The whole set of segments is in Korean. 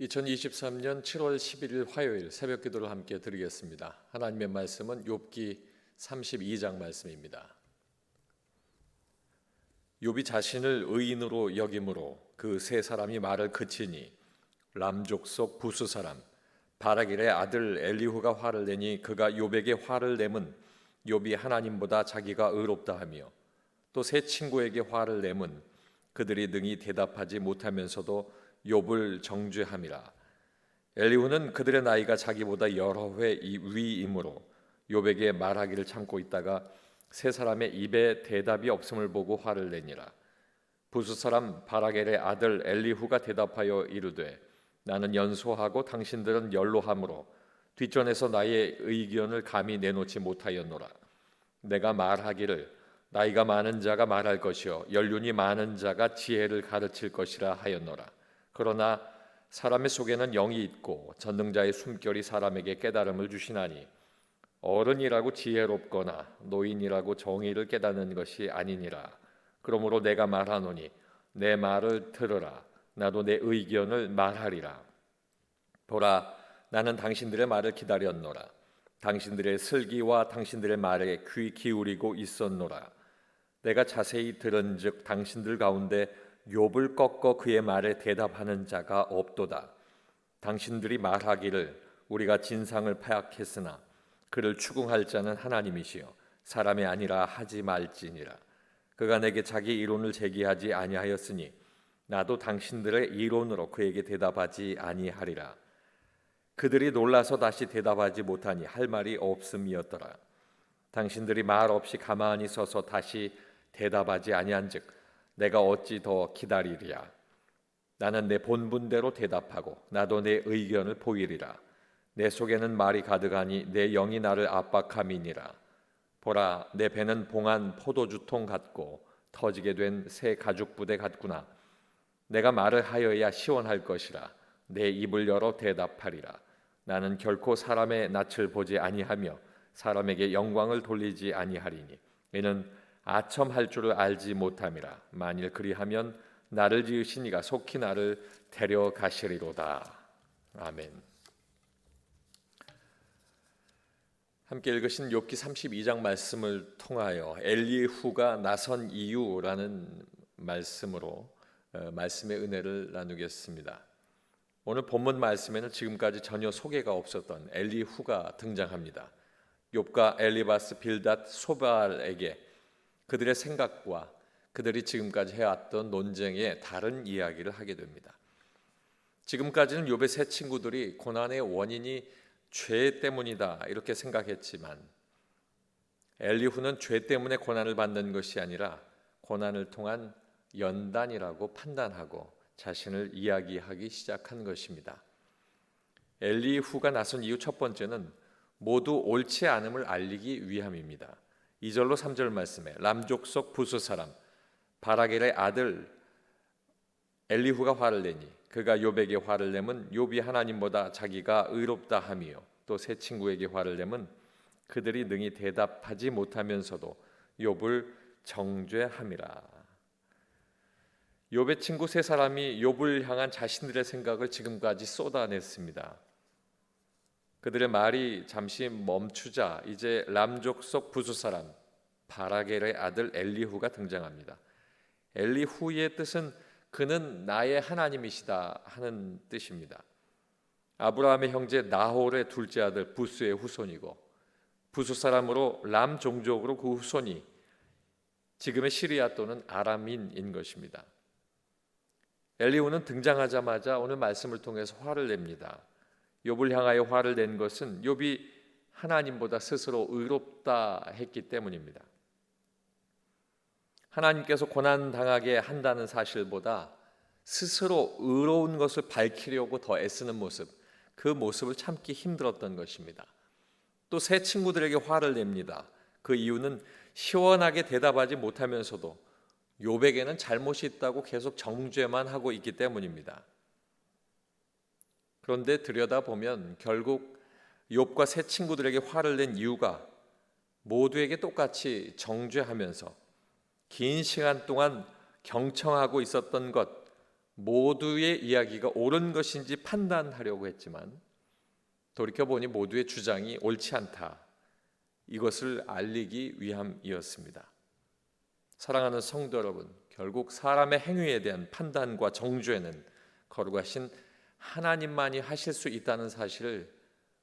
2023년 7월 11일 화요일 새벽 기도를 함께 드리겠습니다. 하나님의 말씀은 욥기 32장 말씀입니다. 욥이 자신을 의인으로 여김으로 그 세 사람이 말을 그치니 람족 속 부수 사람 바라길의 아들 엘리후가 화를 내니 그가 욥에게 화를 내면 욥이 하나님보다 자기가 의롭다 하며 또 세 친구에게 화를 내면 그들이 능히 대답하지 못하면서도 욥을 정죄함이라. 엘리후는 그들의 나이가 자기보다 여러 회 위이므로 욥에게 말하기를 참고 있다가 세 사람의 입에 대답이 없음을 보고 화를 내니라. 부수 사람 바라겔의 아들 엘리후가 대답하여 이르되 나는 연소하고 당신들은 연로함으로 뒷전에서 나의 의견을 감히 내놓지 못하였노라. 내가 말하기를 나이가 많은 자가 말할 것이요 연륜이 많은 자가 지혜를 가르칠 것이라 하였노라 그러나 사람의 속에는 영이 있고 전능자의 숨결이 사람에게 깨달음을 주시나니 어른이라고 지혜롭거나 노인이라고 정의를 깨닫는 것이 아니니라. 그러므로 내가 말하노니 내 말을 들으라. 나도 내 의견을 말하리라. 보라, 나는 당신들의 말을 기다렸노라. 당신들의 슬기와 당신들의 말에 귀 기울이고 있었노라. 내가 자세히 들은즉 당신들 가운데 욥을 꺾어 그의 말에 대답하는 자가 없도다. 당신들이 말하기를 우리가 진상을 파악했으나 그를 추궁할 자는 하나님이시요 사람이 아니라 하지 말지니라. 그가 내게 자기 이론을 제기하지 아니하였으니 나도 당신들의 이론으로 그에게 대답하지 아니하리라. 그들이 놀라서 다시 대답하지 못하니 할 말이 없음이었더라. 당신들이 말 없이 가만히 서서 다시 대답하지 아니한즉 내가 어찌 더 기다리리야 나는 내 본분대로 대답하고 나도 내 의견을 보이리라. 내 속에는 말이 가득하니 내 영이 나를 압박함이니라. 보라 내 배는 봉한 포도주통 같고 터지게 된 새 가죽 부대 같구나. 내가 말을 하여야 시원할 것이라. 내 입을 열어 대답하리라. 나는 결코 사람의 낯을 보지 아니하며 사람에게 영광을 돌리지 아니하리니. 이는 아첨할 줄을 알지 못함이라 만일 그리하면 나를 지으신 이가 속히 나를 데려가시리로다 아멘. 함께 읽으신 욥기 32장 말씀을 통하여 엘리후가 나선 이유라는 말씀으로 어, 말씀의 은혜를 나누겠습니다. 오늘 본문 말씀에는 지금까지 전혀 소개가 없었던 엘리후가 등장합니다. 욥과 엘리바스 빌닷 소발에게 그들의 생각과 그들이 지금까지 해왔던 논쟁의 다른 이야기를 하게 됩니다. 지금까지는 욥의 세 친구들이 고난의 원인이 죄 때문이다 이렇게 생각했지만 엘리후는 죄 때문에 고난을 받는 것이 아니라 고난을 통한 연단이라고 판단하고 자신을 이야기하기 시작한 것입니다. 엘리후가 나선 이유 첫 번째는 모두 옳지 않음을 알리기 위함입니다. 2절로 3절 말씀에 람족 속 부수 사람 바라겔의 아들 엘리후가 화를 내니 그가 욥에게 화를 내면 욥이 하나님보다 자기가 의롭다 함이요 또 세 친구에게 화를 내면 그들이 능히 대답하지 못하면서도 욥을 정죄함이라. 욥의 친구 세 사람이 욥을 향한 자신들의 생각을 지금까지 쏟아냈습니다. 그들의 말이 잠시 멈추자 이제 람족 속 부수 사람 바라겔의 아들 엘리후가 등장합니다. 엘리후의 뜻은 그는 나의 하나님이시다 하는 뜻입니다. 아브라함의 형제 나홀의 둘째 아들 부스의 후손이고 부수 사람으로 람 종족으로 그 후손이 지금의 시리아 또는 아람인인 것입니다. 엘리후는 등장하자마자 오늘 말씀을 통해서 화를 냅니다. 욥을 향하여 화를 낸 것은 욥이 하나님보다 스스로 의롭다 했기 때문입니다. 하나님께서 고난 당하게 한다는 사실보다 스스로 의로운 것을 밝히려고 더 애쓰는 모습, 그 모습을 참기 힘들었던 것입니다. 또 새 친구들에게 화를 냅니다. 그 이유는 시원하게 대답하지 못하면서도 욥에게는 잘못이 있다고 계속 정죄만 하고 있기 때문입니다. 그런데 들여다보면 결국 욥과 새 친구들에게 화를 낸 이유가 모두에게 똑같이 정죄하면서 긴 시간 동안 경청하고 있었던 것 모두의 이야기가 옳은 것인지 판단하려고 했지만 돌이켜 보니 모두의 주장이 옳지 않다. 이것을 알리기 위함이었습니다. 사랑하는 성도 여러분, 결국 사람의 행위에 대한 판단과 정죄는 거룩하신 하나님만이 하실 수 있다는 사실을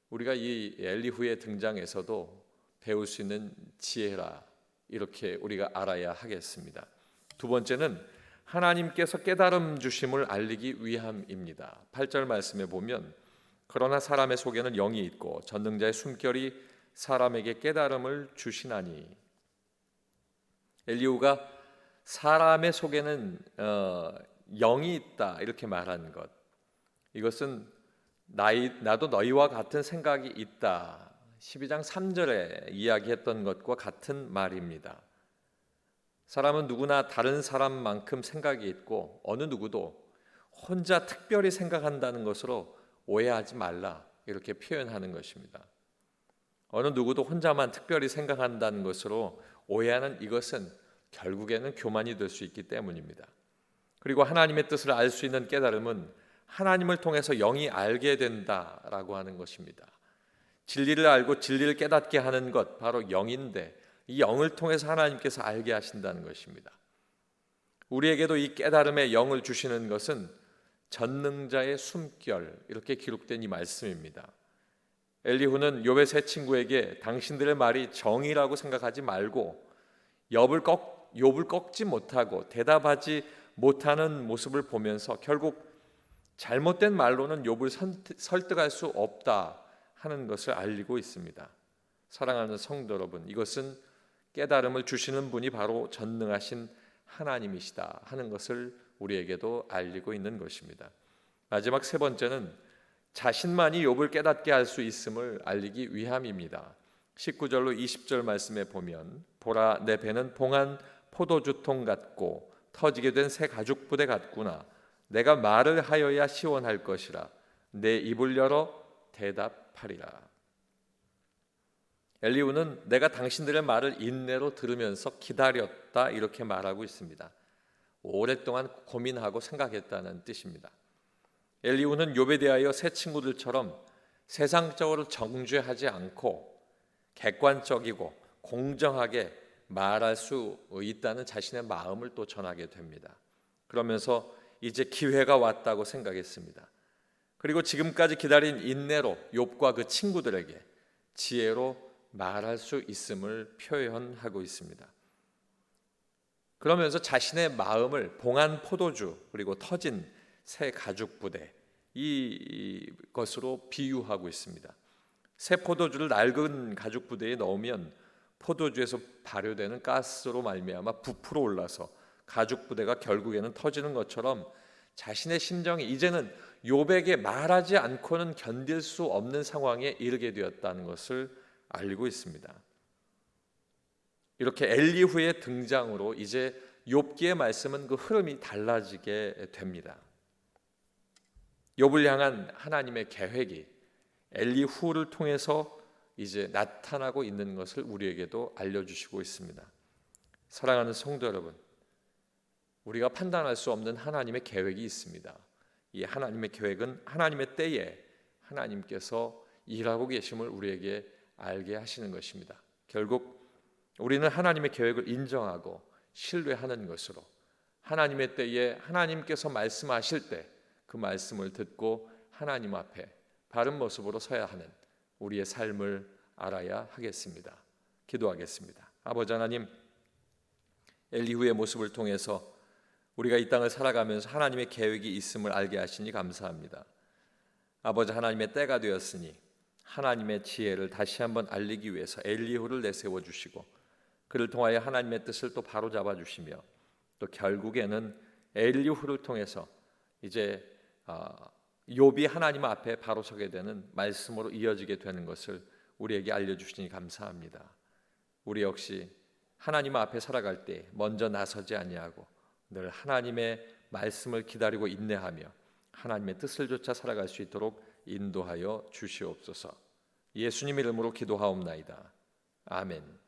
우리가 이 엘리후의 등장에서도 배울 수 있는 지혜라 이렇게 우리가 알아야 하겠습니다. 두 번째는 하나님께서 깨달음 주심을 알리기 위함입니다. 8절 말씀에 보면 그러나 사람의 속에는 영이 있고 전능자의 숨결이 사람에게 깨달음을 주시나니 엘리후가 사람의 속에는 어, 영이 있다 이렇게 말하는 것 이것은 나이, 나도 너희와 같은 생각이 있다 12장 3절에 이야기했던 것과 같은 말입니다. 사람은 누구나 다른 사람만큼 생각이 있고 어느 누구도 혼자 특별히 생각한다는 것으로 오해하지 말라 이렇게 표현하는 것입니다. 어느 누구도 혼자만 특별히 생각한다는 것으로 오해하는 이것은 결국에는 교만이 될 수 있기 때문입니다. 그리고 하나님의 뜻을 알 수 있는 깨달음은 하나님을 통해서 영이 알게 된다라고 하는 것입니다. 진리를 알고 진리를 깨닫게 하는 것 바로 영인데 이 영을 통해서 하나님께서 알게 하신다는 것입니다. 우리에게도 이 깨달음의 영을 주시는 것은 전능자의 숨결 이렇게 기록된 이 말씀입니다. 엘리후는 욥의 세 친구에게 당신들의 말이 정이라고 생각하지 말고 욥을 꺾지 못하고 대답하지 못하는 모습을 보면서 결국 잘못된 말로는 욥을 설득할 수 없다 하는 것을 알리고 있습니다. 사랑하는 성도 여러분, 이것은 깨달음을 주시는 분이 바로 전능하신 하나님이시다 하는 것을 우리에게도 알리고 있는 것입니다. 마지막 세 번째는 자신만이 욥을 깨닫게 할 수 있음을 알리기 위함입니다. 19절로 20절 말씀에 보면 보라 내 배는 봉한 포도주통 같고 터지게 된 새 가죽 부대 같구나 내가 말을 하여야 시원할 것이라 내 입을 열어 대답하리라 엘리우는 내가 당신들의 말을 인내로 들으면서 기다렸다 이렇게 말하고 있습니다. 오랫동안 고민하고 생각했다는 뜻입니다. 엘리우는 욥에 대하여 새 친구들처럼 세상적으로 정죄하지 않고 객관적이고 공정하게 말할 수 있다는 자신의 마음을 또 전하게 됩니다. 그러면서 이제 기회가 왔다고 생각했습니다. 그리고 지금까지 기다린 인내로 욥과 그 친구들에게 지혜로 말할 수 있음을 표현하고 있습니다. 그러면서 자신의 마음을 봉한 포도주 그리고 터진 새 가죽 부대 이 것으로 비유하고 있습니다. 새 포도주를 낡은 가죽 부대에 넣으면 포도주에서 발효되는 가스로 말미암아 부풀어 올라서 가죽 부대가 결국에는 터지는 것처럼 자신의 심정이 이제는 요백에 말하지 않고는 견딜 수 없는 상황에 이르게 되었다는 것을 알고 있습니다. 이렇게 엘리후의 등장으로 이제 욥기의 말씀은 그 흐름이 달라지게 됩니다. 욥을 향한 하나님의 계획이 엘리후를 통해서 이제 나타나고 있는 것을 우리에게도 알려주시고 있습니다. 사랑하는 성도 여러분, 우리가 판단할 수 없는 하나님의 계획이 있습니다. 이 하나님의 계획은 하나님의 때에 하나님께서 일하고 계심을 우리에게 알게 하시는 것입니다. 결국 우리는 하나님의 계획을 인정하고 신뢰하는 것으로 하나님의 때에 하나님께서 말씀하실 때 그 말씀을 듣고 하나님 앞에 바른 모습으로 서야 하는 우리의 삶을 알아야 하겠습니다. 기도하겠습니다. 아버지 하나님 엘리후의 모습을 통해서 우리가 이 땅을 살아가면서 하나님의 계획이 있음을 알게 하시니 감사합니다. 아버지 하나님의 때가 되었으니 하나님의 지혜를 다시 한번 알리기 위해서 엘리후를 내세워 주시고 그를 통하여 하나님의 뜻을 또 바로 잡아 주시며 또 결국에는 엘리후를 통해서 이제 욥이 하나님 앞에 바로 서게 되는 말씀으로 이어지게 되는 것을 우리에게 알려 주시니 감사합니다. 우리 역시 하나님 앞에 살아갈 때 먼저 나서지 아니하고 늘 하나님의 말씀을 기다리고 인내하며 하나님의 뜻을 쫓아 살아갈 수 있도록 인도하여 주시옵소서. 예수님 이름으로 기도하옵나이다. 아멘.